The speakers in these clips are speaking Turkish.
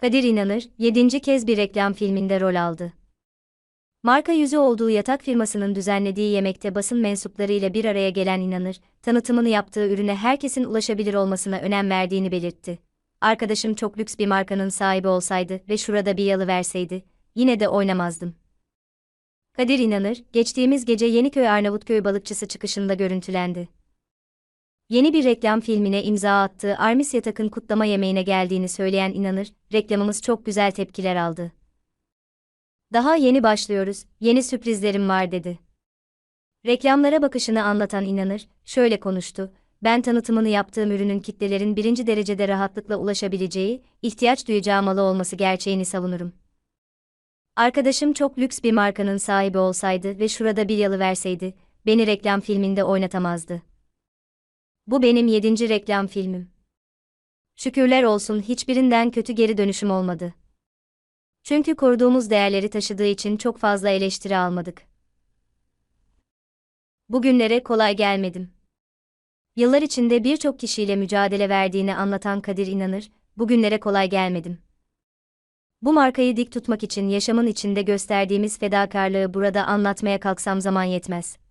Kadir İnanır, 7. kez bir reklam filminde rol aldı. Marka yüzü olduğu yatak firmasının düzenlediği yemekte basın mensuplarıyla bir araya gelen İnanır, tanıtımını yaptığı ürüne herkesin ulaşabilir olmasına önem verdiğini belirtti. Arkadaşım çok lüks bir markanın sahibi olsaydı ve şurada bir yalı verseydi, yine de oynamazdım. Kadir İnanır, geçtiğimiz gece Yeniköy Arnavutköy balıkçısı çıkışında görüntülendi. Yeni bir reklam filmine imza attığı Armis Yatak'ın kutlama yemeğine geldiğini söyleyen İnanır, reklamımız çok güzel tepkiler aldı. Daha yeni başlıyoruz, yeni sürprizlerim var dedi. Reklamlara bakışını anlatan İnanır, şöyle konuştu, ben tanıtımını yaptığım ürünün kitlelerin birinci derecede rahatlıkla ulaşabileceği, ihtiyaç duyacağı malı olması gerçeğini savunurum. Arkadaşım çok lüks bir markanın sahibi olsaydı ve şurada bir yalı verseydi, beni reklam filminde oynatamazdı. Bu benim yedinci reklam filmim. Şükürler olsun hiçbirinden kötü geri dönüşüm olmadı. Çünkü koruduğumuz değerleri taşıdığı için çok fazla eleştiri almadık. Bugünlere kolay gelmedim. Yıllar içinde birçok kişiyle mücadele verdiğini anlatan Kadir İnanır, bugünlere kolay gelmedim. Bu markayı dik tutmak için yaşamın içinde gösterdiğimiz fedakarlığı burada anlatmaya kalksam zaman yetmez.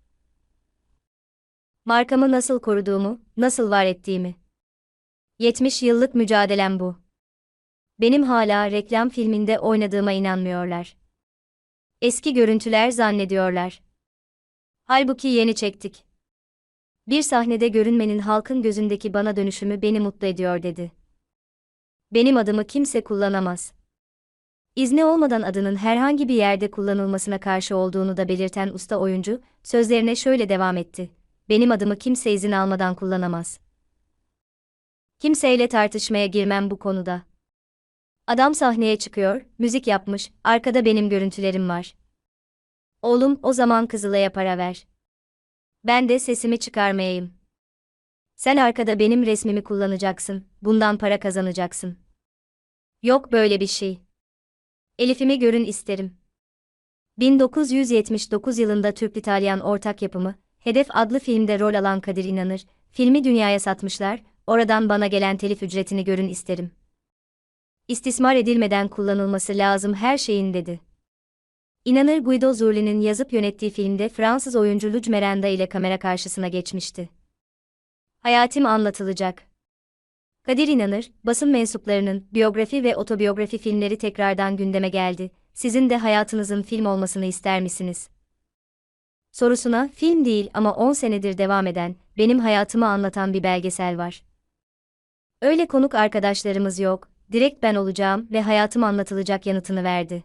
Markamı nasıl koruduğumu, nasıl var ettiğimi. 70 yıllık mücadelem bu. Benim hala reklam filminde oynadığıma inanmıyorlar. Eski görüntüler zannediyorlar. Halbuki yeni çektik. Bir sahnede görünmenin halkın gözündeki bana dönüşümü beni mutlu ediyor dedi. Benim adımı kimse kullanamaz. İzni olmadan adının herhangi bir yerde kullanılmasına karşı olduğunu da belirten usta oyuncu, sözlerine şöyle devam etti. Benim adımı kimse izin almadan kullanamaz. Kimseyle tartışmaya girmem bu konuda. Adam sahneye çıkıyor, müzik yapmış, arkada benim görüntülerim var. Oğlum, o zaman Kızılay'a para ver. Ben de sesimi çıkarmayayım. Sen arkada benim resmimi kullanacaksın, bundan para kazanacaksın. Yok böyle bir şey. Elif'imi görün isterim. 1979 yılında Türk-İtalyan ortak yapımı, Hedef adlı filmde rol alan Kadir İnanır, filmi dünyaya satmışlar, oradan bana gelen telif ücretini görün isterim. İstismar edilmeden kullanılması lazım her şeyin dedi. İnanır Guido Zurli'nin yazıp yönettiği filmde Fransız oyuncu Luc Merenda ile kamera karşısına geçmişti. Hayatım anlatılacak. Kadir İnanır, basın mensuplarının biyografi ve otobiyografi filmleri tekrardan gündeme geldi. Sizin de hayatınızın film olmasını ister misiniz? Sorusuna film değil ama 10 senedir devam eden, benim hayatımı anlatan bir belgesel var. Öyle konuk arkadaşlarımız yok, direkt ben olacağım ve hayatım anlatılacak yanıtını verdi.